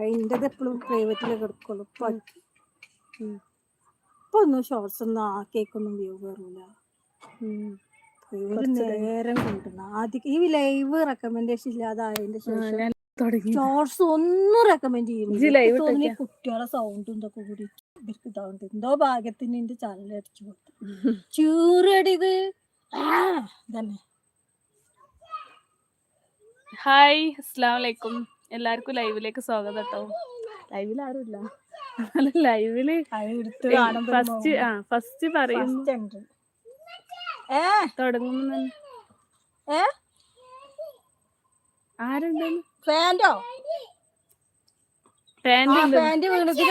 അതിന്റെത് എപ്പോഴും പ്രൈവറ്റിലൊക്കെ കിടക്കുള്ളൂ. ഇപ്പൊ ആക്കി. ഇപ്പൊ ഒന്നും ഷോർട്സ് ഒന്നും ആ കേക്കൊന്നും വ്യൂ കയറില്ല ഒരു നേരം കൊണ്ടുവന്ന. ആദ്യം ഈ ലൈവ് റെക്കമെൻഡേഷൻ ഇല്ലാതായതിന്റെ ശേഷം ഷോർട്സ് ഒന്നും റെക്കമെൻഡ് ചെയ്യുന്നില്ല തോന്നി. കുട്ടികളെ സൗണ്ടും ഇതൊക്കെ കൂടി ഇവർക്ക് ഇതാവുണ്ട്. എന്തോ ഭാഗ്യത്തിന് എന്റെ ചാനൽ അടിച്ചു കൊടുത്തു. ചൂറടിത് ആ, ഇതന്നെ. ഹായ് അസ്സാം വലൈക്കും എല്ലാവർക്കും ലൈവിലേക്ക് സ്വാഗതം കേട്ടോ ലൈവിൽ ആരുമില്ല ലൈവിൽ ഫസ്റ്റ് ആ ഫസ്റ്റ് പറയും. തുടങ്ങുന്ന ഫാന്റോ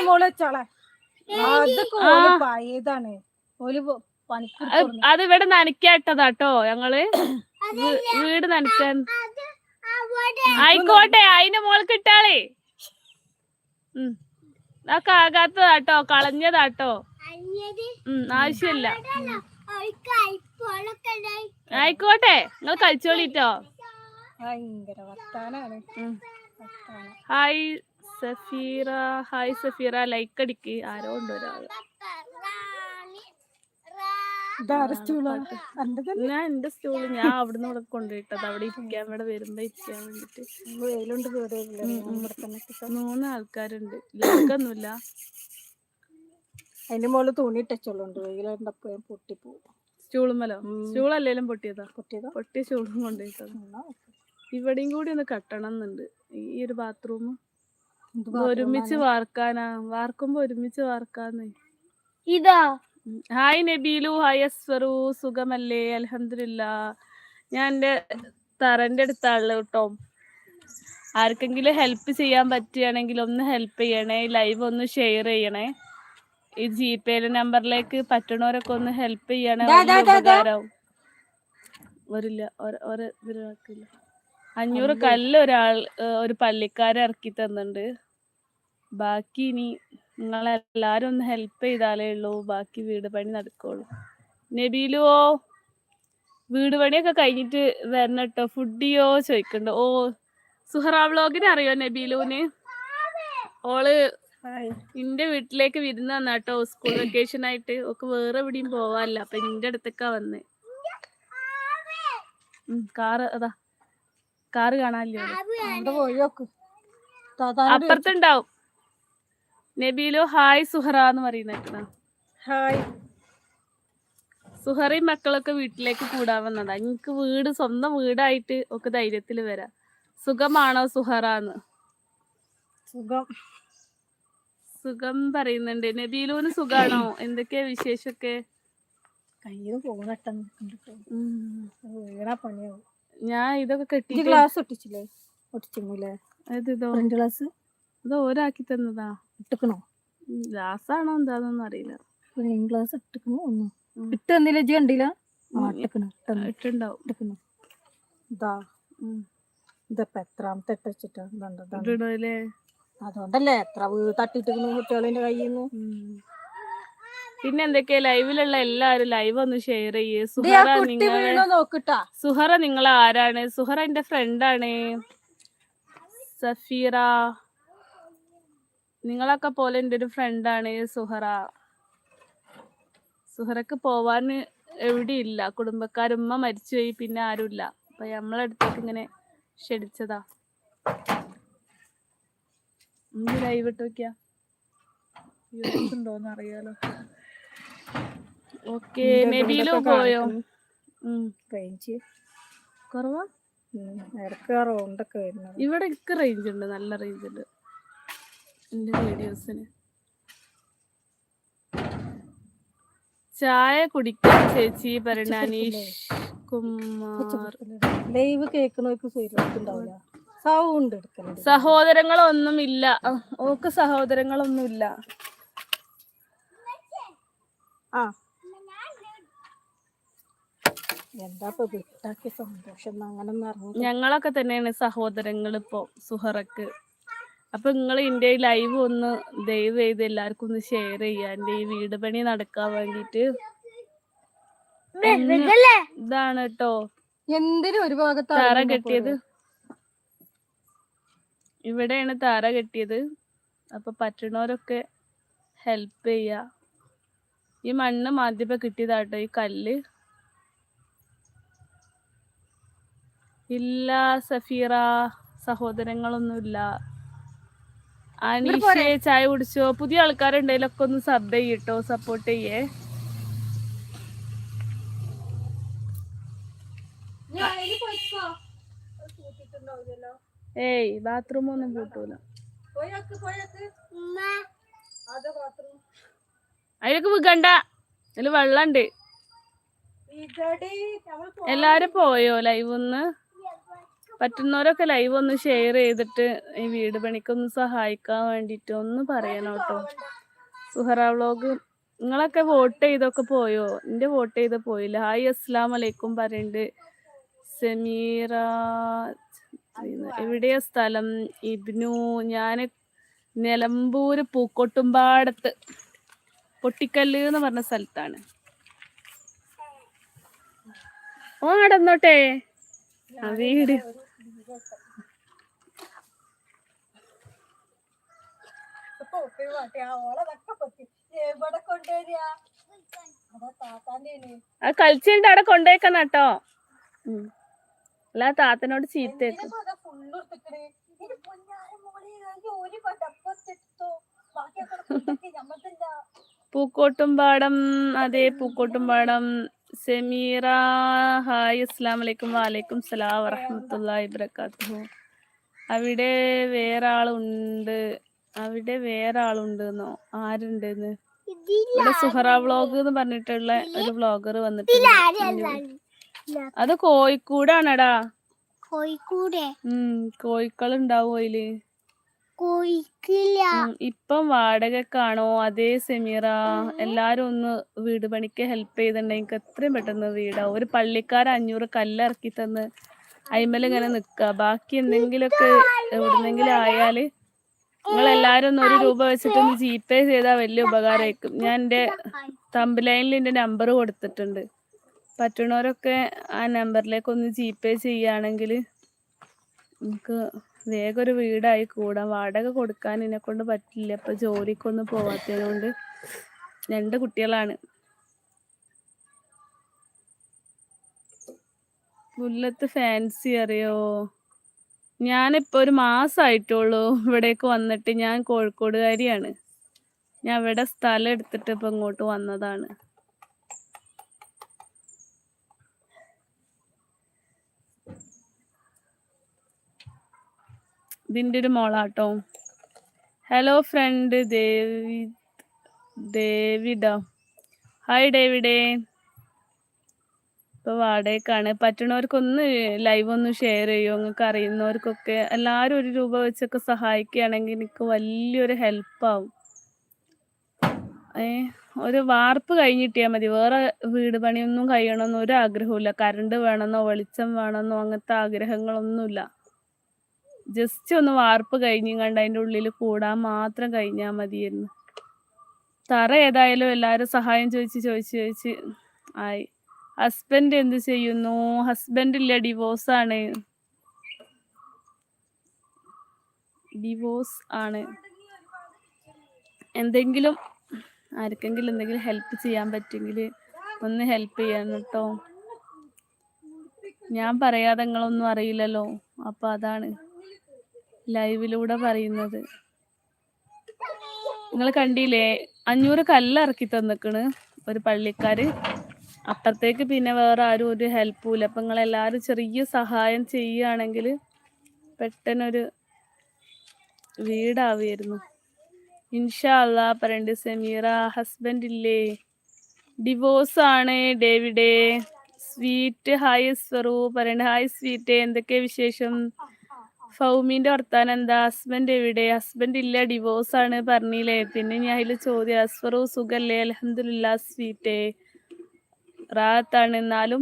മോൾ വെച്ചോളെ. അതൊക്കെ ഓൽ അത് ഇവിടെ നനയ്ക്കാട്ടതാട്ടോ ഞങ്ങൾ. വീട് നനയ്ക്കാൻ ആയിക്കോട്ടെ. അതിന്റെ മോൾ കിട്ടാളേ. ഉം. ആ കാകാത്തതാട്ടോ കളഞ്ഞതാട്ടോ. ഉം ആവശ്യമില്ല ആയിക്കോട്ടെ നിങ്ങൾ കളിച്ചോളിട്ടോ ഭയങ്കര വർത്താനാണ്. Hi Safeera hi Safeera like അടിക്ക്. ആരോ ഉണ്ട് ഒരാൾ ഇതാരെ സ്റ്റൂളാ? അന്റെ തന്നെ ഞാൻ എന്റെ സ്റ്റൂൾ ഞാൻ അവിടുന്ന് ഇവിടെ കൊണ്ടുപോയിട്ടത്. അവിടെ ഇരിക്കാൻ ഇവിടെ വരുമ്പോ ഇരിക്കാൻ വേണ്ടിട്ട്. മൂന്ന് ആൾക്കാരുണ്ട്. ലോക്കൊന്നുമില്ല അതിന്റെ മുകളിൽ തുണി ഇട്ടുള്ളൂണ്ട് വെയിലുണ്ടപ്പോ പൊട്ടിപ്പോവും സ്റ്റൂളുമല്ലോ സ്റ്റൂളല്ലേലും പൊട്ടിയതാ? പൊട്ടിയതാ? പൊട്ടിയ സ്റ്റൂളും കൊണ്ടുപോയിട്ടത്. ഇവിടെയും കൂടി ഒന്ന് കെട്ടണം എന്നുണ്ട്. ഈ ഒരു ബാത്റൂം. ഒരുമിച്ച് വാർക്കാനാ. വാർക്കുമ്പോ ഒരുമിച്ച് വാർക്കാന്ന്. ഇതാ. ഹായ് നബീലു ഹായ് അസ്വറു സുഖമല്ലേ? അലഹമില്ല ഞാൻ എന്റെ തറന്റെ അടുത്താണല്ലോ കേട്ടോ. ആർക്കെങ്കിലും ഹെൽപ്പ് ചെയ്യാൻ പറ്റുകയാണെങ്കിൽ ഒന്ന് ഹെൽപ്പ് ചെയ്യണേ ലൈവ് ഒന്ന് ഷെയർ ചെയ്യണേ. ഈ ജി പേ നമ്പറിലേക്ക് പറ്റണവരൊക്കെ ഒന്ന് ഹെൽപ്പ് ചെയ്യണേ ഉപകാരം ഉപകാരവും. വരില്ല ഒര- ഇതിലാക്കില്ല അഞ്ഞൂറ് കല്ല് ഒരാൾ ഒരു പള്ളിക്കാരെ ഇറക്കി തന്നിട്ടുണ്ട്. ബാക്കി ഇനി നിങ്ങളെല്ലാരും ഒന്ന് ഹെൽപ്പ് ചെയ്താലേ ഉള്ളൂ. ബാക്കി വീട് പണി നടക്കുള്ളൂ. നബീലുവോ വീട് പണിയൊക്കെ കഴിഞ്ഞിട്ട് വരണം കേട്ടോ ഫുഡിയോ ചോദിക്കണ്ട. ഓ സുഹറ വ്ളോഗിനെ അറിയോ നബീലുവിന് ഓൾ. ഇന്റെ വീട്ടിലേക്ക് വിരുന്ന് വന്നാട്ടോ സ്കൂൾ വെക്കേഷൻ ആയിട്ട്. ഒക്കെ വേറെ എവിടെയും പോവാല്ല അപ്പൊ നിന്റെ അടുത്തേക്കാ വന്ന്. കാറ് അതാ കാറ് കാണാനില്ലേ താത്താനോട് അപ്പുറത്തുണ്ടാവും. നബീലു ഹായ് സുഹറ എന്ന് പറയുന്ന ഹായ്. സുഹറയും മക്കളൊക്കെ വീട്ടിലേക്ക് കൂടാൻ വന്നതാ. എനിക്ക് വീട് സ്വന്തം വീടായിട്ട് ഒക്കെ ധൈര്യത്തിൽ വരാം. സുഖമാണോ സുഹറാന്ന് സുഖം. സുഖം പറയുന്നുണ്ട്. നബീലോന് സുഖാണോ? എന്തൊക്കെയാ വിശേഷമൊക്കെ കയ്യിൽ ഞാൻ ഇതൊക്കെ കെട്ടി ഗ്ലാസ് ഒട്ടിച്ചില്ലേ? ഒട്ടിച്ചില്ലേ ഗ്ലാസ് ഇത് ഓരാക്കി തന്നതാ. ഇട്ടിക്കണോ? ആണോ എന്താണെന്നൊന്നും അറിയില്ല. ഫ്രെയിം ഗ്ലാസ് ഇട്ടിക്കണോ? ഒന്ന്. ഇട്ട് തന്നില്ല ഇജ്ജ് കണ്ടില്ല? ആ ഇട്ടിക്കണോ? ഇട്ടുണ്ടാവും. ഇട്ടിക്കണോ? ഇതാ. ഇതപ്പോ എത്രാമത്തെ ഇട്ട് വെച്ചിട്ടാ? ഇതുണ്ട്, അതുകൊണ്ടല്ലേ എത്ര തട്ടിട്ടിരിക്കുന്നു കുട്ടികളിന്റെ കയ്യിൽ നിന്ന്. പിന്നെ എന്തൊക്കെയാ ലൈവിലുള്ള എല്ലാരും ലൈവ് ഒന്ന് ഷെയർ ചെയ്യേ. സുഹറ നിങ്ങൾ നോക്കിട്ടാ. സുഹറ നിങ്ങൾ ആരാണ് സുഹറ എന്റെ ഫ്രണ്ടാണ് സഫീറ. നിങ്ങളൊക്കെ പോലെ എന്റെ ഒരു ഫ്രണ്ടാണ് സുഹറ. സുഹറക്ക് പോവാൻ എവിടെയില്ല. കുടുംബക്കാരുമ്മ മരിച്ചുപോയി പിന്നെ ആരുമില്ല. അപ്പൊ നമ്മളെ അടുത്തേക്ക് ഇങ്ങനെ ക്ഷണിച്ചതാ. ലൈവ് ഇട്ട് നോക്കിയാ. ഉണ്ടോന്ന് അറിയാലോ. ഓക്കെ നബീലു പോയോ? റേഞ്ച്. കുറവാ? ആ റൗണ്ടൊക്കെ വരുന്നത്. ഇവിടെ ഒക്കെ റേഞ്ച് ഉണ്ട് നല്ല റേഞ്ച് ഉണ്ട്. എന്റെ വീഡിയോസിന്. ചായ കുടിക്കാൻ ചേച്ചി പറയണ അനീഷ് കുമാർ. ലൈവ് കേൾക്കണവർക്ക് സീരിയസ് സൗണ്ട് സഹോദരങ്ങളൊന്നും ഇല്ല ഓക്ക് സഹോദരങ്ങളൊന്നും ഇല്ല ആ. എന്താ ഇപ്പൊ സന്തോഷം. അങ്ങനെ ഞങ്ങളൊക്കെ തന്നെയാണ് സഹോദരങ്ങൾ ഇപ്പൊ സുഹറക്ക്. അപ്പൊ നിങ്ങൾ ഇന്ത്യ ലൈവ് ഒന്ന് ദയവ് ചെയ്ത് എല്ലാവർക്കും ഒന്ന് ഷെയർ ചെയ്യാ. എന്റെ ഈ വീട് പണി നടക്കാൻ വേണ്ടിട്ട്. ഇതാണ് കേട്ടോ എന്തിനും ഒരു ഭാഗത്ത് തറ കെട്ടിയത്. ഇവിടെയാണ് തറ കെട്ടിയത്. അപ്പൊ പറ്റണവരൊക്കെ ഹെൽപ്പ് ചെയ്യാ. ഈ മണ്ണ് മാധ്യമ കിട്ടിയതാട്ടോ ഈ കല്ല്. ഇല്ല സഫീറ സഹോദരങ്ങളൊന്നുമില്ല. അനീഷെ ചായ കുടിച്ചോ? പുതിയ ആൾക്കാരുണ്ടെങ്കിലൊക്കെ ഒന്ന് സബ് ചെയ്യട്ടോ സപ്പോർട്ട് ചെയ്യേ. ഏയ് ബാത്റൂം ഒന്നും കൂട്ടൂല. അതിലൊക്കെ വിൽക്കണ്ട അതിൽ വെള്ളണ്ട്. എല്ലാരും പോയോ ലൈവ് ഒന്ന്? പറ്റുന്നവരൊക്കെ ലൈവ് ഒന്ന് ഷെയർ ചെയ്തിട്ട് ഈ വീട് പണിക്കൊന്ന് സഹായിക്കാൻ വേണ്ടിട്ട് ഒന്ന് പറയണം കേട്ടോ സുഹറ വ്ളോഗ് നിങ്ങളൊക്കെ വോട്ട് ചെയ്തൊക്കെ പോയോ? എന്റെ വോട്ട് ചെയ്ത് പോയില്ല. ഹായ് അസ്സാം അലൈക്കും പറയുന്നുണ്ട് സമീറ എവിടെയാ സ്ഥലം? ഇബ്നു ഞാൻ നിലമ്പൂര് പൂക്കോട്ടുംപാടത്ത്. പൊട്ടിക്കല്ല് എന്ന് പറഞ്ഞ സ്ഥലത്താണ്. ഓ നടന്നോട്ടെ ആ വീട്. അതാ കളിച്ചിട്ട് അവിടെ കൊണ്ടുപോയിക്കാൻ കേട്ടോ. അല്ല താത്തനോട് ചീത്ത പൂക്കോട്ടുംപാടം അതെ പൂക്കോട്ടുംപാടം. സെമീറ. ഹായ് അസ്സാം വലൈക്കും വാലൈക്കും സലാം വറഹമത്തല്ലാഹി ഇബ്രക്കാത്തു അവിടെ വേറെ ആളുണ്ട് അവിടെ വേറെ ആളുണ്ടെന്നോ ആരുണ്ടെന്ന് ഇവിടെ സുഹറ വ്ളോഗ് എന്ന് പറഞ്ഞിട്ടുള്ള ഒരു വ്ളോഗർ വന്നിട്ടുണ്ട്. അത് കോഴിക്കൂടാണടാ. കോഴിക്കൂടെ? ഉം കോഴിക്കളുണ്ടാവും അതിൽ? കോഴിക്കില്ല ഇപ്പം വാടകക്കാണോ? അതേ സെമീറ എല്ലാരും ഒന്ന് വീട് പണിക്ക് ഹെൽപ്പ് ചെയ്തിട്ടുണ്ടെങ്കിൽ എത്രയും പെട്ടെന്ന് വീടാ. ഒരു പള്ളിക്കാരൻ അഞ്ഞൂറ് കല്ലിറക്കി തന്ന് അയിമേൽ ഇങ്ങനെ നിക്ക. ബാക്കി എന്തെങ്കിലുമൊക്കെ എവിടുന്നെങ്കിലും ആയാൽ നിങ്ങൾ എല്ലാരും ഒന്ന് ഒരു രൂപ വെച്ചിട്ട് ഒന്ന് ജിപേ ചെയ്താൽ വലിയ ഉപകാരമായിരിക്കും ഞാൻ എന്റെ തമ്പലൈനിൽ എന്റെ നമ്പർ കൊടുത്തിട്ടുണ്ട്. പറ്റണവരൊക്കെ ആ നമ്പറിലേക്ക് ഒന്ന് ജിപേ ചെയ്യാണെങ്കിൽ നമുക്ക് വേഗം ഒരു വീടായി കൂടാ വാടക കൊടുക്കാൻ എന്നെ കൊണ്ട് പറ്റില്ല. ഇപ്പൊ ജോലിക്കൊന്നും പോവാത്തതിനോണ്ട് രണ്ട് കുട്ടികളാണ്. മുല്ലത്ത് ഫാൻസി അറിയോ? ഞാനിപ്പോ ഒരു മാസമായിട്ടുള്ളൂ ഇവിടേക്ക് വന്നിട്ട് ഞാൻ കോഴിക്കോടുകാരിയാണ്. ഞാൻ ഇവിടെ സ്ഥലം എടുത്തിട്ട് ഇപ്പൊ ഇങ്ങോട്ട് വന്നതാണ്. ഇതിന്റെ ഒരു മോളാട്ടോ. Hello friend Devi David hi ഡേവിഡേ. ഇപ്പൊ വാടകയ്ക്കാണ്. പറ്റണവർക്കൊന്ന് ലൈവ് ഒന്ന് ഷെയർ ചെയ്യോ? നിങ്ങൾക്ക് അറിയുന്നവർക്കൊക്കെ എല്ലാവരും ഒരു രൂപ വെച്ചൊക്കെ സഹായിക്കുകയാണെങ്കിൽ എനിക്ക് വലിയൊരു ഹെൽപ്പാവും ഏ ഒരു വാർപ്പ് കഴിഞ്ഞിട്ടിയാൽ മതി. വേറെ വീട് പണിയൊന്നും കഴിയണമെന്നോ ഒരു ആഗ്രഹമില്ല കറണ്ട് വേണമെന്നോ വെളിച്ചം വേണമെന്നോ അങ്ങനത്തെ ആഗ്രഹങ്ങളൊന്നുമില്ല. ജസ്റ്റ് ഒന്ന് വാർപ്പ് കഴിഞ്ഞ് കണ്ട് അതിന്റെ ഉള്ളിൽ കൂടാൻ മാത്രം കഴിഞ്ഞാൽ മതിയായിരുന്നു. തറ ഏതായാലും എല്ലാവരും സഹായം ചോദിച്ച് ചോദിച്ച് ചോദിച്ച് ആയി. ഹസ്ബൻഡ് എന്ത് ചെയ്യുന്നു? ഹസ്ബൻഡ് ഇല്ല ഡിവോഴ്സ് ആണ്. ഡിവോഴ്സ് ആണ്. എന്തെങ്കിലും ആർക്കെങ്കിലും എന്തെങ്കിലും ഹെൽപ്പ് ചെയ്യാൻ പറ്റുമെങ്കിൽ ഒന്ന് ഹെൽപ്പ് ചെയ്യാൻ കേട്ടോ. ഞാൻ പറയാതെ നിങ്ങളൊന്നും അറിയില്ലല്ലോ. അപ്പൊ അതാണ്. ലൈവിലൂടെ പറയുന്നത്. നിങ്ങൾ കണ്ടില്ലേ? അഞ്ഞൂറ് കല്ല് ഇറക്കി തന്നിക്കണ് ഒരു പള്ളിക്കാര്. അപ്പുറത്തേക്ക് പിന്നെ വേറെ ആരും ഒരു ഹെൽപ്പുമില്ല അപ്പൊ നിങ്ങൾ എല്ലാരും ചെറിയ സഹായം ചെയ്യുകയാണെങ്കിൽ പെട്ടെന്നൊരു വീടാവുമായിരുന്നു. ഇൻഷാല്ല പറയണ്ട് സമീറ ഹസ്ബൻഡ് ഇല്ലേ? ഡിവോഴ്സ് ആണ് ഡേവിഡേ. സ്വീറ്റ് ഹായ് സ്വറു പറയണ്ട് ഹായ് സ്വീറ്റ് എന്തൊക്കെ വിശേഷം? ഫൗമിന്റെ വർത്താനം എന്താ? ഹസ്ബൻഡ് എവിടെ? ഹസ്ബൻഡ് ഇല്ല ഡിവോഴ്സ് ആണ് പറഞ്ഞില്ലേ? പിന്നെ ഞാൻ അതിൽ ചോദ്യം അസ്ഫറു സുഖല്ലേ? അലഹമില്ല സ്വീറ്റേ. റാത്താണ്. എന്നാലും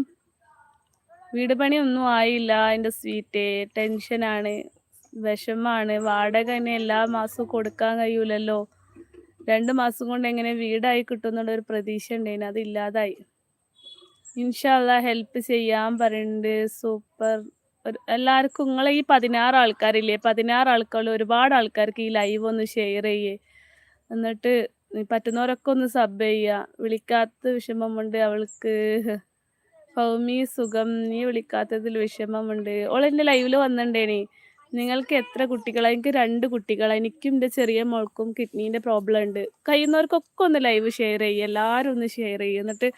വീട് പണി ഒന്നും ആയില്ല എന്റെ സ്വീറ്റ്. ടെൻഷനാണ് വിഷമാണ്. വാടക തന്നെ എല്ലാ മാസവും കൊടുക്കാൻ കഴിയൂലല്ലോ. രണ്ട് മാസം കൊണ്ട് എങ്ങനെ വീടായി കിട്ടും ഒരു പ്രതീക്ഷ ഉണ്ടായിന്. അതില്ലാതായി ഇൻഷാല്ല ഹെൽപ്പ് ചെയ്യാൻ പറയുന്നുണ്ട് സൂപ്പർ. എല്ലാവർക്കും നിങ്ങളെ ഈ പതിനാറ് ആൾക്കാരില്ലേ? പതിനാറ് ആൾക്കാരിൽ ഒരുപാട് ആൾക്കാർക്ക് ഈ ലൈവ് ഒന്ന് ഷെയർ ചെയ്യേ. എന്നിട്ട് പറ്റുന്നവരൊക്കെ ഒന്ന് സബ് ചെയ്യുക. വിളിക്കാത്ത വിഷമമുണ്ട് അവൾക്ക്. ഭൗമി സുഖം നീ വിളിക്കാത്തതിൽ വിഷമമുണ്ട്. ഓൾ എന്റെ ലൈവിൽ വന്നിട്ടുണ്ടേനി നിങ്ങൾക്ക് എത്ര കുട്ടികളാ? എനിക്ക് രണ്ട് കുട്ടികളാ. എനിക്കും എന്റെ ചെറിയ മോൾക്കും കിഡ്നീന്റെ പ്രോബ്ലം ഉണ്ട്. കഴിയുന്നവർക്കൊക്കെ ഒന്ന് ലൈവ് ഷെയർ ചെയ്യുക എല്ലാവരും ഒന്ന് ഷെയർ ചെയ്യുക എന്നിട്ട്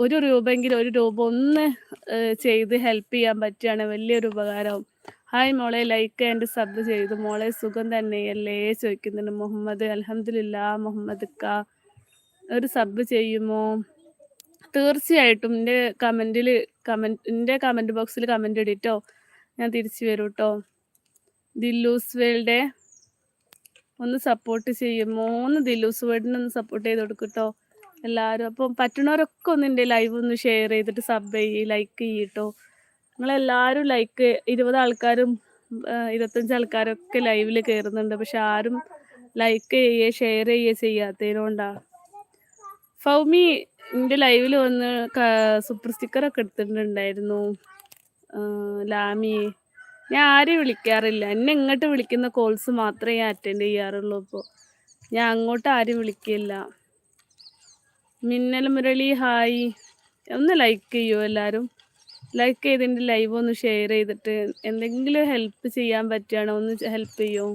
ഒരു രൂപയെങ്കിലും ഒരു രൂപ ഒന്ന് ചെയ്ത് ഹെൽപ്പ് ചെയ്യാൻ പറ്റുകയാണ് വലിയൊരു ഉപകാരവും ഹായ് മോളെ ലൈക്ക് ആൻഡ് സബ് ചെയ്തു. മോളെ സുഖം തന്നെയല്ലേ? ചോദിക്കുന്നുണ്ട്. മുഹമ്മദ് അലഹമില്ല മുഹമ്മദ് ക. ഒരു സബ് ചെയ്യുമോ? തീർച്ചയായിട്ടും എന്റെ കമന്റിൽ കമന്റ് എന്റെ കമന്റ് ബോക്സിൽ കമന്റ് ഇടിട്ടോ. ഞാൻ തിരിച്ചു വരും കേട്ടോ ദില്ലൂസ് വേൾഡെ ഒന്ന് സപ്പോർട്ട് ചെയ്യുമോ? ഒന്ന് ദില്ലൂസ് വേൾഡിനെ ഒന്ന് സപ്പോർട്ട് ചെയ്ത് കൊടുക്കട്ടോ എല്ലാവരും അപ്പം പറ്റുന്നവരൊക്കെ ഒന്ന് എന്റെ ലൈവ് ഒന്ന് ഷെയർ ചെയ്തിട്ട് സബ് ചെയ്യ് ലൈക്ക് ചെയ്യട്ടോ. നിങ്ങളെല്ലാവരും ലൈക്ക് ഇരുപത് ആൾക്കാരും ഇരുപത്തഞ്ച് ആൾക്കാരൊക്കെ ലൈവിൽ കയറുന്നുണ്ട് പക്ഷെ ആരും ലൈക്ക് ചെയ്യേ ഷെയർ ചെയ്യേ ചെയ്യാത്തതിനോണ്ടാ. ഫൗമി എന്റെ ലൈവിൽ വന്ന് സൂപ്പർ സ്റ്റിക്കറൊക്കെ എടുത്തിട്ടുണ്ടായിരുന്നു. ആ, ലാമി. ഞാൻ ആരെയും വിളിക്കാറില്ല. എന്നെ ഇങ്ങോട്ട് വിളിക്കുന്ന കോൾസ് മാത്രമേ ഞാൻ അറ്റൻഡ് ചെയ്യാറുള്ളൂ ഇപ്പോൾ ഞാൻ അങ്ങോട്ട് ആരും വിളിക്കില്ല. മിന്നൽ മുരളി ഹായ്. ഒന്ന് ലൈക്ക് ചെയ്യൂ എല്ലാവരും ലൈക്ക് ചെയ്തിട്ട് ലൈവ് ഒന്ന് ഷെയർ ചെയ്തിട്ട് എന്തെങ്കിലും ഹെൽപ്പ് ചെയ്യാൻ പറ്റുകയാണോ ഒന്ന് ഹെൽപ്പ് ചെയ്യൂ?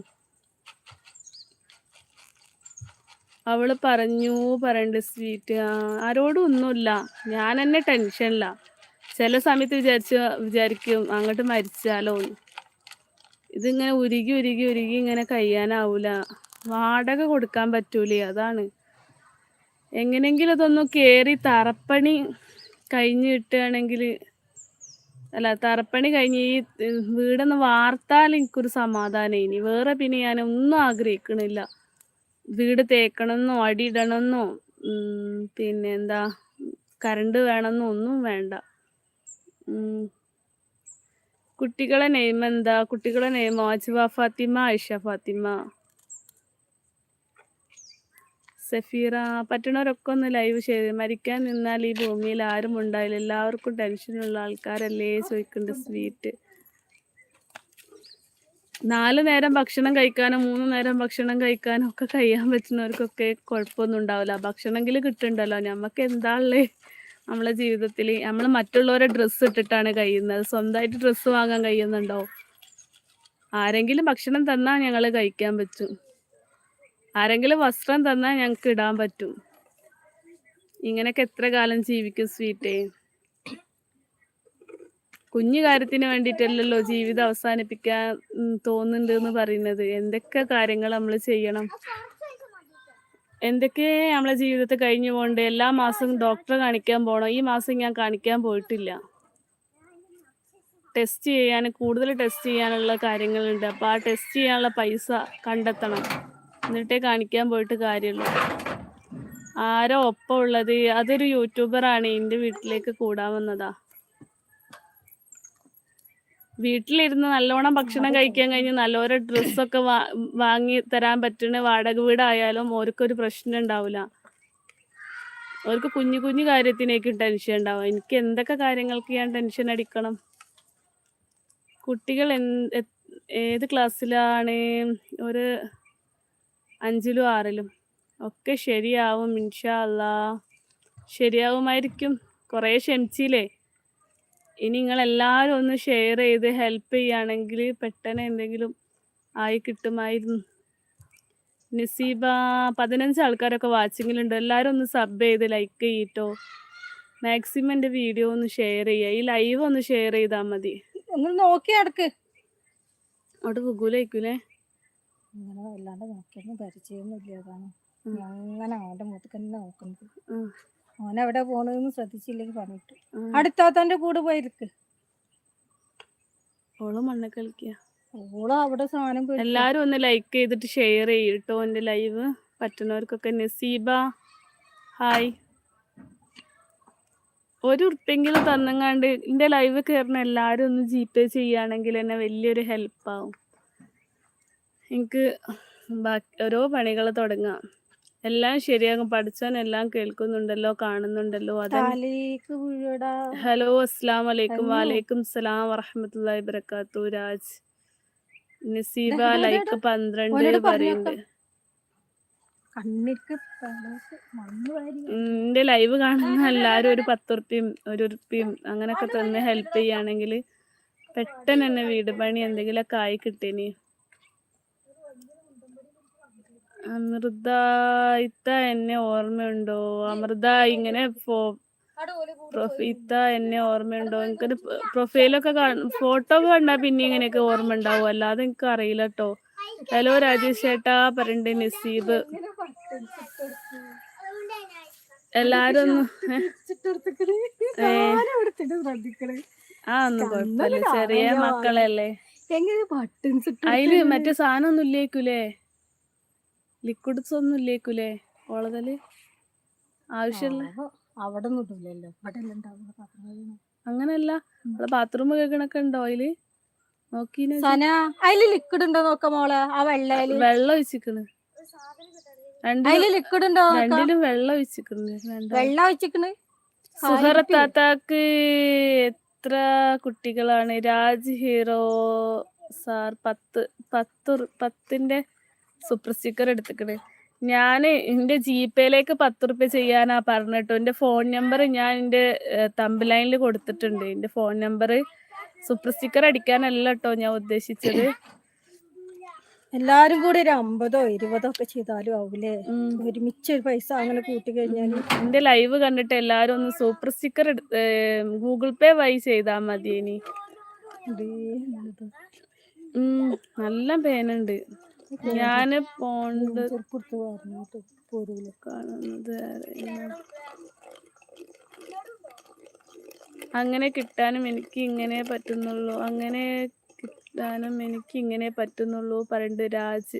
അവൾ പറഞ്ഞു പറയണ്ട് സ്വീറ്റ് ആരോടും ഒന്നുമില്ല. ഞാൻ തന്നെ ടെൻഷനില്ല ചില സമയത്ത് വിചാരിച്ചു വിചാരിക്കും അങ്ങോട്ട് മരിച്ചാലോ ഇതിങ്ങനെ ഉരുകി ഉരുകി ഉരുകി ഇങ്ങനെ കഴിയാനാവൂല. വാടക കൊടുക്കാൻ പറ്റൂലേ അതാണ്. എങ്ങനെങ്കിലും അതൊന്ന് കയറി തറപ്പണി കഴിഞ്ഞ് കിട്ടുകയാണെങ്കിൽ അല്ല തറപ്പണി കഴിഞ്ഞ് ഈ വീടൊന്ന് വാർത്താൽ എനിക്കൊരു സമാധാനം. ഇനി വേറെ പിന്നെ ഞാൻ ഒന്നും ആഗ്രഹിക്കണില്ല. വീട് തേക്കണമെന്നോ അടിയിടണമെന്നോ പിന്നെ എന്താ കറണ്ട് വേണമെന്നോ ഒന്നും വേണ്ട. കുട്ടികളെ നെയ്മെന്താ കുട്ടികളെ നെയ്മോ അജുവ ഫാത്തിമ ഐഷ ഫാത്തിമ. സഫീറ പറ്റണവരൊക്കെ ഒന്ന് ലൈവ് ചെയ്ത് മരിക്കാൻ നിന്നാൽ ഈ ഭൂമിയിൽ ആരും ഉണ്ടായില്ല എല്ലാവർക്കും ടെൻഷനുള്ള ആൾക്കാരല്ലേ ചോദിക്കുന്നുണ്ട് സ്വീറ്റ് നാല് നേരം ഭക്ഷണം കഴിക്കാനോ മൂന്ന് നേരം ഭക്ഷണം കഴിക്കാനോ ഒക്കെ കഴിയാൻ പറ്റുന്നവർക്കൊക്കെ കുഴപ്പമൊന്നും ഉണ്ടാവില്ല. ഭക്ഷണമെങ്കിൽ കിട്ടുന്നുണ്ടല്ലോ. നമുക്ക് എന്താ ഉള്ളേ? നമ്മളെ ജീവിതത്തിൽ നമ്മൾ മറ്റുള്ളവരെ ഡ്രസ്സ് ഇട്ടിട്ടാണ് കഴിയുന്നത്. സ്വന്തമായിട്ട് ഡ്രസ്സ് വാങ്ങാൻ കഴിയുന്നുണ്ടോ? ആരെങ്കിലും ഭക്ഷണം തന്നാൽ ഞങ്ങൾ കഴിക്കാൻ പറ്റും. ആരെങ്കിലും വസ്ത്രം തന്നാൽ ഞങ്ങൾക്ക് ഇടാൻ പറ്റും. ഇങ്ങനെയൊക്കെ എത്ര കാലം ജീവിക്കും സ്വീറ്റേ? കുഞ്ഞു കാര്യത്തിന് വേണ്ടിയിട്ടല്ലല്ലോ ജീവിതം അവസാനിപ്പിക്കാൻ തോന്നുന്നുണ്ട് എന്ന് പറയുന്നത്. എന്തൊക്കെ കാര്യങ്ങൾ നമ്മൾ ചെയ്യണം? എന്തൊക്കെ നമ്മളെ ജീവിതത്തിൽ കഴിഞ്ഞു പോകണ്ട്? എല്ലാ മാസവും ഡോക്ടറെ കാണിക്കാൻ പോകണം. ഈ മാസം ഞാൻ കാണിക്കാൻ പോയിട്ടില്ല. ടെസ്റ്റ് ചെയ്യാൻ കൂടുതൽ ടെസ്റ്റ് ചെയ്യാനുള്ള കാര്യങ്ങളുണ്ട്. അപ്പോൾ ആ ടെസ്റ്റ് ചെയ്യാനുള്ള പൈസ കണ്ടെത്തണം. എന്നിട്ടേ കാണിക്കാൻ പോയിട്ട് കാര്യമുള്ളൂ. ആരോ ഒപ്പം ഉള്ളത്. അതൊരു യൂട്യൂബറാണ് എന്റെ വീട്ടിലേക്ക് കൂടാൻ വന്നതാ. വീട്ടിലിരുന്ന് നല്ലോണം ഭക്ഷണം കഴിക്കാൻ കഴിഞ്ഞ് നല്ലൊരു ഡ്രസ്സൊക്കെ വാങ്ങി തരാൻ പറ്റുന്ന വാടക വീടായാലും ഓർക്കൊരു പ്രശ്നം ഉണ്ടാവില്ല അവർക്ക് കുഞ്ഞു കുഞ്ഞു കാര്യത്തിനേക്കും ടെൻഷൻ ഉണ്ടാവും. എനിക്ക് എന്തൊക്കെ കാര്യങ്ങൾക്ക് ഞാൻ ടെൻഷൻ അടിക്കണം? കുട്ടികൾ എന്ത് ഏത് ക്ലാസ്സിലാണ് ഒരു അഞ്ചിലും ആറിലും. ഒക്കെ ശരിയാവും ഇൻഷാ അല്ലാ ശരിയാവുമായിരിക്കും. കുറേ ക്ഷമിച്ചില്ലേ? ഇനി നിങ്ങളെല്ലാവരും ഒന്ന് ഷെയർ ചെയ്ത് ഹെൽപ്പ് ചെയ്യുകയാണെങ്കിൽ പെട്ടെന്ന് എന്തെങ്കിലും ആയി കിട്ടുമായിരുന്നു. നിസീബ പതിനഞ്ച് ആൾക്കാരൊക്കെ വാച്ചിങ്ങിലുണ്ട് എല്ലാവരും ഒന്ന് സബ് ചെയ്ത് ലൈക്ക് ചെയ്യിട്ടോ? മാക്സിമം എന്റെ വീഡിയോ ഒന്ന് ഷെയർ ചെയ്യുക. ഈ ലൈവ് ഒന്ന് ഷെയർ ചെയ്താൽ മതി. ഒന്ന് നോക്കി അടക്ക്. അവിടെ പുകൂലായിക്കൂലേ അങ്ങനെ വല്ലാണ്ട് നോക്കിയൊന്നും പരിചയമൊന്നുമില്ല അതാണ്. അങ്ങനെ അവന്റെ മുഖത്ത് തന്നെ നോക്കുന്നത്. ഓൻ അവൻ എവിടെ പോണെന്ന് ശ്രദ്ധിച്ചില്ലെങ്കിൽ പറഞ്ഞിട്ട്. അടുത്താത്തന്റെ കൂടെ പോയിരിക്ക് ഓൾ മണ്ണ കളിക്കുക ഓൾ അവിടെ സാധനം എല്ലാരും ഒന്ന് ലൈക്ക് ചെയ്തിട്ട് ഷെയർ ചെയ്യട്ടോ എന്റെ ലൈവ് പറ്റുന്നവർക്കൊക്കെ നസീബ. ഹായ് ഒരു ഉറുപ്പെങ്കിലും തന്നങ്ങാണ്ട് എന്റെ ലൈവ് കയറുന്ന എല്ലാരും ഒന്ന് ജി പേ ചെയ്യുകയാണെങ്കിൽ എന്നെ വലിയൊരു ഹെൽപ്പാവും എനിക്ക് ബാക്കി ഓരോ പണികൾ തുടങ്ങാം. എല്ലാം ശരിയാകും. പഠിച്ചാൻ എല്ലാം കേൾക്കുന്നുണ്ടല്ലോ കാണുന്നുണ്ടല്ലോ. അതെ ഹലോ അസ്സാം വലൈക്കും. വാലൈക്കും സലാം വറഹമത്തല്ലാഹി വബർക്കാത്തു രാജ് നസീബ ലൈക്ക്. പന്ത്രണ്ട് പറയുന്നുണ്ട് എന്റെ ലൈവ് കാണുന്ന എല്ലാരും ഒരു പത്തുറുപ്പിയും ഒരു ഉറുപ്പിയും അങ്ങനൊക്കെ തന്നെ ഹെൽപ്പ് ചെയ്യാണെങ്കിൽ പെട്ടെന്ന് തന്നെ വീട് പണി എന്തെങ്കിലുമൊക്കെ ആയി കിട്ടീനി. അമൃത ഇത്ത എന്നെ ഓർമ്മയുണ്ടോ? അമൃത ഇങ്ങനെ ഇത്ത എന്നെ ഓർമ്മയുണ്ടോ? എനിക്കത് പ്രൊഫൈലൊക്കെ ഫോട്ടോ ഒക്കെ കണ്ടാ പിന്നെ ഇങ്ങനെയൊക്കെ ഓർമ്മ ഉണ്ടാവും. അല്ലാതെ എനിക്ക് അറിയില്ല കേട്ടോ ഹലോ രാജേഷ് ചേട്ടാ പറയണ്ട നസീബ്. എല്ലാരും ഒന്ന് ആ ഒന്നും കുഴപ്പമില്ല ചെറിയ മക്കളല്ലേ? എങ്ങനെ ബട്ടൺസ് അതിൽ മറ്റേ സാധനം ഒന്നും ഇല്ലേക്കൂലേ? ലിക്വിഡ്സ് ഒന്നും ഇല്ലേക്കൂലേ? ഓളതൽ ആവശ്യമുള്ള അവിടെ ഒന്നും ഇവിടെ എല്ലാം അങ്ങനല്ല. നമ്മളെ ബാത്റൂം കേൾക്കണൊക്കെ ഉണ്ടോ അതിൽ? നോക്കീന സന അതിൽ ലിക്വിഡ് ഉണ്ടോ നോക്ക മോളെ? ആ വെള്ളയിൽ വെള്ളം ഒഴിച്ചിക്കണ്. രണ്ടിലും അതിൽ ലിക്വിഡ് ഉണ്ടോ രണ്ടിലും വെള്ളം ഒഴിച്ചിക്കണ്. രണ്ടാ വെള്ളം വെച്ചിക്കണ് സുഹറത്താത്താക്ക് എത്ര കുട്ടികളാണ്? രാജ് ഹീറോ സാർ പത്ത് പത്ത് പത്തിന്റെ സൂപ്പർ സ്റ്റിക്കർ എടുത്തിക്കണ്. ഞാൻ എന്റെ ജിപേയിലേക്ക് പത്ത് റുപ്യ ചെയ്യാനാ പറഞ്ഞിട്ടോ എന്റെ ഫോൺ നമ്പർ ഞാൻ എന്റെ തമ്പ് ലൈനിൽ കൊടുത്തിട്ടുണ്ട്. എന്റെ ഫോൺ നമ്പർ സൂപ്പർ സ്റ്റിക്കർ അടിക്കാനല്ല കേട്ടോ ഞാൻ ഉദ്ദേശിച്ചത്. എല്ലാരും കൂടി ഒരു അമ്പതോ ഇരുപതോ ഒക്കെ ചെയ്താലും ആവൂലേ. ഒരുമിച്ച് ഒരു പൈസ അങ്ങനെ കൂട്ടി കഴിഞ്ഞാൽ എന്റെ ലൈവ് കണ്ടിട്ട് എല്ലാരും ഒന്ന് സൂപ്പർ സ്റ്റിക്കർ ഗൂഗിൾ പേ വഴി ചെയ്താ മതി ഇനി നല്ല പേനുണ്ട്. ഞാൻ പോണ്ട് കാണുന്നത് അങ്ങനെ കിട്ടാനും എനിക്ക് ഇങ്ങനെ പറ്റുന്നുള്ളൂ. അങ്ങനെ കിട്ടാനും എനിക്ക് ഇങ്ങനെ പറ്റുന്നുള്ളൂ പറയണ്ട് രാജ്.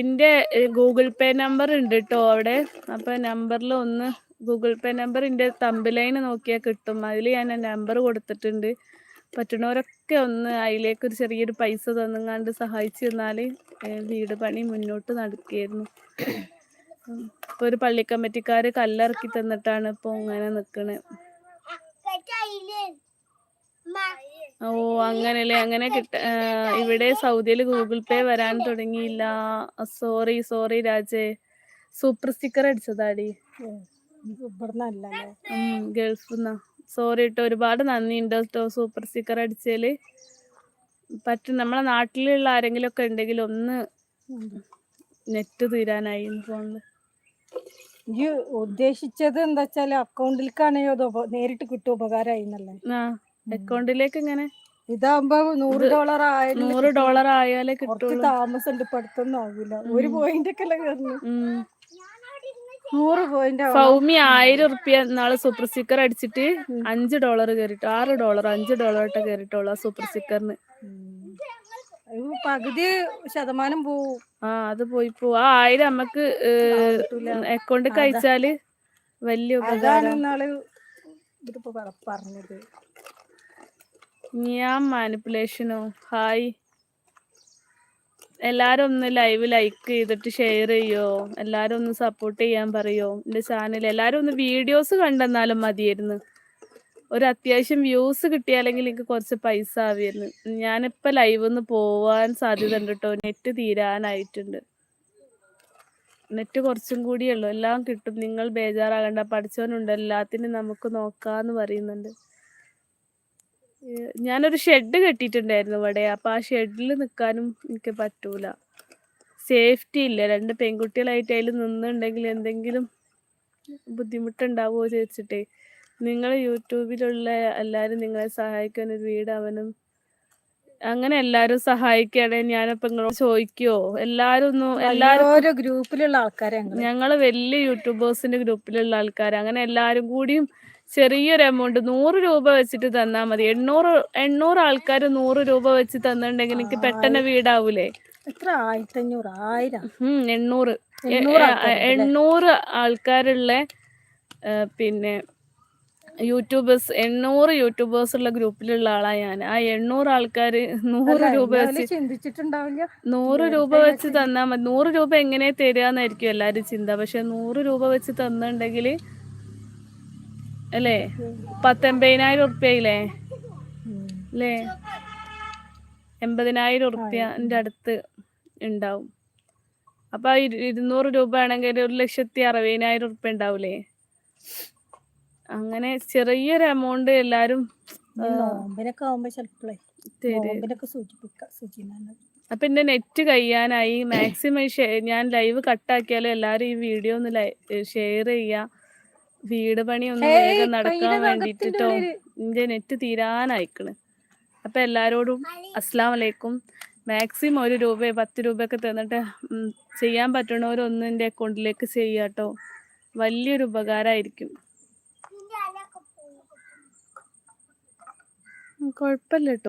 എന്റെ ഗൂഗിൾ പേ നമ്പർ ഉണ്ട് കേട്ടോ അവിടെ. അപ്പൊ നമ്പറിൽ ഒന്ന് ഗൂഗിൾ പേ നമ്പർ എന്റെ തമ്പിലൈന് നോക്കിയാൽ കിട്ടും. അതിൽ ഞാൻ നമ്പർ കൊടുത്തിട്ടുണ്ട്. പറ്റുന്നവരൊക്കെ ഒന്ന് അതിലേക്ക് ഒരു ചെറിയൊരു പൈസ തന്നുങ്ങാണ്ട് സഹായിച്ചു തന്നാൽ വീട് പണി മുന്നോട്ട് നടക്കുകയായിരുന്നു. ഇപ്പൊ ഒരു പള്ളിക്കമ്മിറ്റിക്കാര് കല്ലിറക്കി തന്നിട്ടാണ് ഇപ്പൊ ഇങ്ങനെ നിക്കണത് ഓ അങ്ങനല്ലേ അങ്ങനെ കിട്ട ഇവിടെ സൗദിയിൽ ഗൂഗിൾ പേ വരാൻ തുടങ്ങിയില്ല. സോറി സോറി രാജേ. സൂപ്പർ സ്റ്റിക്കർ അടിച്ചതാടി ഗൾഫ് ഗൾഫിന്നാ. സോറി കേട്ടോ ഒരുപാട് നന്ദിയുണ്ട് കേട്ടോ സൂപ്പർ സ്റ്റിക്കർ അടിച്ചതിൽ പറ്റും നമ്മളെ നാട്ടിലുള്ള ആരെങ്കിലും ഒക്കെ ഉണ്ടെങ്കിൽ ഒന്ന് നെറ്റ് തീരാനായി ഫോണിൽ ഈ ഉദ്ദേശിച്ചത് എന്താ വെച്ചാൽ അക്കൗണ്ടിലേക്കാണെങ്കിൽ അത് നേരിട്ട് കിട്ടും ഉപകാരമായി എന്നല്ലേ? അക്കൗണ്ടിലേക്ക് ഇങ്ങനെ ഇതാകുമ്പോ നൂറ് ഡോളർ ആയാലും നൂറ് ഡോളർ ആയാലേ കിട്ടും താമസം ഉണ്ട് ഒരു പോയിന്റ് ഒക്കെ അല്ലേ കയറുന്നു. നൂറ് പോയിന്റ് ഫൗമി ആയിരം ഉറുപ്യ നാളെ സൂപ്പർ സ്റ്റിക്കർ അടിച്ചിട്ട് അഞ്ച് ഡോളർ കയറിട്ടോ ആറ് ഡോളർ അഞ്ച് ഡോളർ ആയിട്ട് കയറിട്ടുള്ളൂ ആ സൂപ്പർ സ്റ്റിക്കറിന് പകുതി ശതമാനം പോവും. ആ അത് പോയി പോവും. ആ ആയിരം നമുക്ക് അക്കൗണ്ട് കഴിച്ചാൽ വലിയ ഉപകാരം. പറഞ്ഞത്. ഞാൻ മാനിപ്പുലേഷനോ ഹായ്. എല്ലാരും ഒന്ന് ലൈവ് ലൈക്ക് ചെയ്തിട്ട് ഷെയർ ചെയ്യോ? എല്ലാരും ഒന്ന് സപ്പോർട്ട് ചെയ്യാൻ പറയോ? എന്റെ ചാനൽ എല്ലാരും ഒന്ന് വീഡിയോസ് കണ്ടെന്നാലും മതിയായിരുന്നു. ഒരു അത്യാവശ്യം വ്യൂസ് കിട്ടിയാലെങ്കിൽ എനിക്ക് കുറച്ച് പൈസ ആവിയായിരുന്നു. ഞാനിപ്പോ ലൈവ് ഒന്ന് പോവാൻ സാധ്യത ഉണ്ട് കേട്ടോ നെറ്റ് തീരാനായിട്ടുണ്ട്. നെറ്റ് കുറച്ചും കൂടിയേ ഉള്ളൂ. എല്ലാം കിട്ടും. നിങ്ങൾ ബേജാറാകണ്ട. പഠിച്ചവനുണ്ട്. എല്ലാത്തിനും നമുക്ക് നോക്കാന്ന് പറയുന്നുണ്ട്. ഞാനൊരു ഷെഡ് കെട്ടിയിട്ടുണ്ടായിരുന്നു ഇവിടെ അപ്പൊ ആ ഷെഡിൽ നിൽക്കാനും എനിക്ക് പറ്റൂല. സേഫ്റ്റി ഇല്ല. രണ്ട് പെൺകുട്ടികളായിട്ട് അതിൽ നിന്നുണ്ടെങ്കിൽ എന്തെങ്കിലും ബുദ്ധിമുട്ടുണ്ടാവുമോ ചോദിച്ചിട്ടേ. നിങ്ങൾ യൂട്യൂബിലുള്ള എല്ലാരും നിങ്ങളെ സഹായിക്കാൻ ഒരു വീട് അവനും അങ്ങനെ എല്ലാരും സഹായിക്കണേ ഞാനിപ്പോ നിങ്ങളോട് ചോദിക്കുവോ? എല്ലാരും ഒന്ന് എല്ലാരും ഓരോ ഗ്രൂപ്പിലുള്ള ആൾക്കാരെ ഞങ്ങൾ. ഞങ്ങൾ വലിയ യൂട്യൂബേഴ്സിന്റെ ഗ്രൂപ്പിലുള്ള ആൾക്കാർ അങ്ങനെ എല്ലാരും കൂടിയും ചെറിയൊരു എമൗണ്ട് നൂറ് രൂപ വെച്ചിട്ട് തന്നാ മതി. എണ്ണൂറ് എണ്ണൂറ് ആൾക്കാർ നൂറ് രൂപ വെച്ച് തന്നിട്ടുണ്ടെങ്കിൽ എനിക്ക് പെട്ടെന്ന് വീടാവൂലേ? എത്ര? ആയിരത്തി അഞ്ഞൂറ് ആയിരം എണ്ണൂറ്. എണ്ണൂറ് ആൾക്കാരുള്ള പിന്നെ യൂട്യൂബേഴ്സ് എണ്ണൂറ് യൂട്യൂബേഴ്സ് ഉള്ള ഗ്രൂപ്പിലുള്ള ആളാ ഞാൻ. ആ എണ്ണൂറ് ആൾക്കാർ നൂറ് രൂപ വെച്ച് ചിന്തിച്ചിട്ടുണ്ടാവില്ല? നൂറ് രൂപ വെച്ച് തന്നാ മതി. നൂറ് രൂപ എങ്ങനെ തരാന്നായിരിക്കും എല്ലാരും ചിന്ത. പക്ഷെ നൂറ് രൂപ വെച്ച് തന്നിട്ടുണ്ടെങ്കിൽ അല്ലേ? പത്തൊമ്പതിനായിരം ഉറുപ്പ്യയില്ലേ? അല്ലേ? എൺപതിനായിരം ഉറുപ്പ്യന്റെ അടുത്ത് ഉണ്ടാവും. അപ്പൊ ഇരുന്നൂറ് രൂപ ആണെങ്കിൽ ഒരു ലക്ഷത്തി അറുപതിനായിരം ഉറുപ്പ്യ ഉണ്ടാവൂലേ? അങ്ങനെ ചെറിയൊരു എമൗണ്ട് എല്ലാരും നോമ്പിനൊക്കെ ആവുമ്പോ ചിലപ്പോഴേ തരും. നോമ്പിനൊക്കെ സൂചിപ്പിക്കാം സൂചിനാണ് അപ്പൊ എന്റെ നെറ്റ് കഴിയാനായി മാക്സിമം ഞാൻ ലൈവ് കട്ടാക്കിയാലും എല്ലാരും ഈ വീഡിയോ ഒന്ന് ഷെയർ ചെയ്യാ. വീട് പണി ഒന്ന് വേഗം നടക്കാൻ വേണ്ടിട്ടോ. എന്റെ നെറ്റ് തീരാനായിക്കണ്. അപ്പൊ എല്ലാരോടും അസ്സാം വലൈക്കും മാക്സിമം ഒരു രൂപ പത്ത് രൂപയൊക്കെ തന്നിട്ട് ചെയ്യാൻ പറ്റണവരൊന്നും എന്റെ അക്കൗണ്ടിലേക്ക് ചെയ്യാട്ടോ വലിയൊരു ഉപകാരമായിരിക്കും കുഴപ്പമില്ല കേട്ടോ